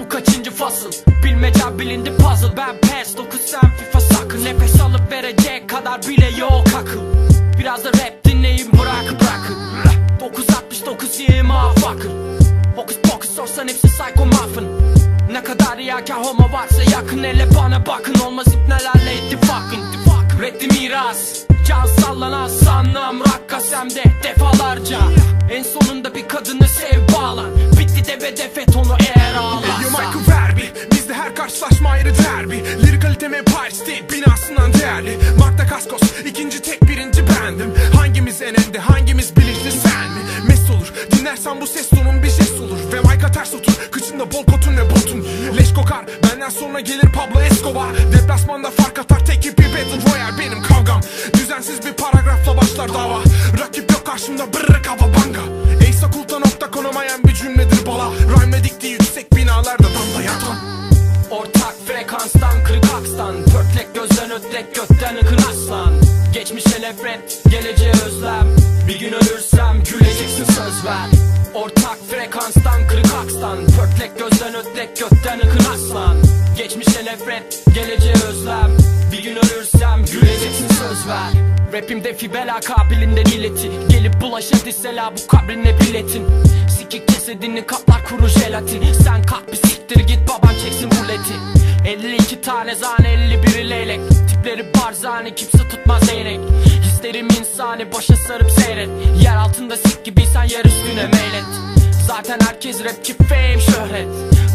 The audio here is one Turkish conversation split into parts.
Bu kaçıncı fasıl Bilmece bilindi puzzle. Ben PES 9 sen FIFA sakın. Nefes alıp verecek kadar bile yok akıl. Biraz da rap dinleyin bırak bırakın. 969 yığma fakir Hokus pokus sorsan hepsi psycho muffin. Ne kadar riyakar homo varsa yakın Hele bana bakın. Olmaz ipnelerle ittifakın Reddi miras Can sallanan sanlam rakkas hem de defalarca. En sonunda bir kadını sev bağlan Bitti de ve defet onu eğer Yo ağlarsan Michael Verbi Bizde her karşılaşma ayrı derbi. Lirikaliteme Paris değil binasından değerli. Marta Kaskos ikinci tek birinci bendim. Hangimiz en önde hangimiz bilinçli sen mi? Mes olur dinlersen bu ses tonun bir jest olur. Ve Mike'a ters otur kıçında bol kotun ve botun. Leş kokar benden sonra gelir Pablo Escobar. Deplasmanda fark atar tek Royale benim kavgam Düzensiz bir paragrafla başlar dava. Rakip yok karşımda brrr kava banga. Eysakulta.com'a bir cümledir bala. Rhyme dikti yüksek binalarda damda yatan. Ortak frekanstan kırık akstan. Pörtlek gözden ötlek gökten ıkın aslan. Geçmişe nefret geleceğe özlem. Bir gün ölürsem güleceksin söz ver. Ortak frekanstan kırık akstan. Pörtlek gözden ötlek gökten ıkın aslan. Geçmişe nefret geleceğe güleceksin söz ver. Rapimde fibel akabilinden ileti Gelip bulaşır disela bu kabrine biletin. Sikik cesedini kaplar kuru jelatin. Sen kalk bir siktir git baban çeksin buleti 52 tane zane 51 leylek. Tipleri barzani kimse tutmaz eyrek Hislerim insani başa sarıp seyret. Yer altında sik gibiysen yer üstüne meylet. Zaten herkes rap ki fame şöhret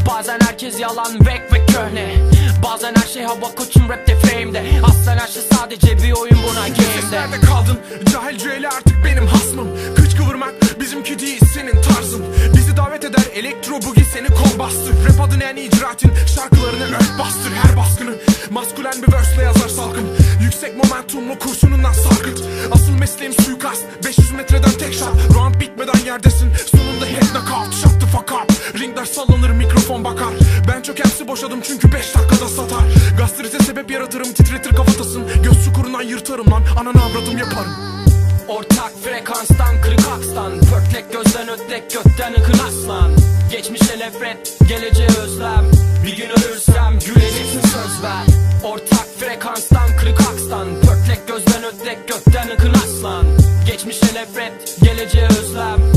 Bazen herkes yalan vek ve köhne. Bazen her şey hava koçum rapte fame'de Aslen her şey sadece bir oyun buna game'de. Nerede kaldın? Cahil cüeli artık benim hasmım. Kıç kıvırmak bizimki değil senin tarzın. Bizi davet eder elektro bugi seni kol bastır. Rap adın en icraatin şarkılarını ört bastır. Her baskını maskülen bir verse'le yazar salkım Yüksek momentumlu kurşunundan sarkıt. Asıl mesleğim suikast 500 metreden tek şat Round bitmeden yerdesin Ringler sallanır mikrofon bakar. Ben çok hepsi boşadım çünkü 5 dakikada satar. Gastrite sebep yaratırım titretir kafatasın. Göz çukurundan yırtarım lan ananı avradım yaparım. Ortak frekanstan kırık akstan. Pörtlek gözden ötlek gökten ıkın aslan. Geçmişe nefret geleceğe özlem. Bir gün ölürsem güleceksin söz ver. Ortak frekanstan kırık akstan. Pörtlek gözden ötlek gökten ıkın aslan. Geçmişe nefret geleceğe özlem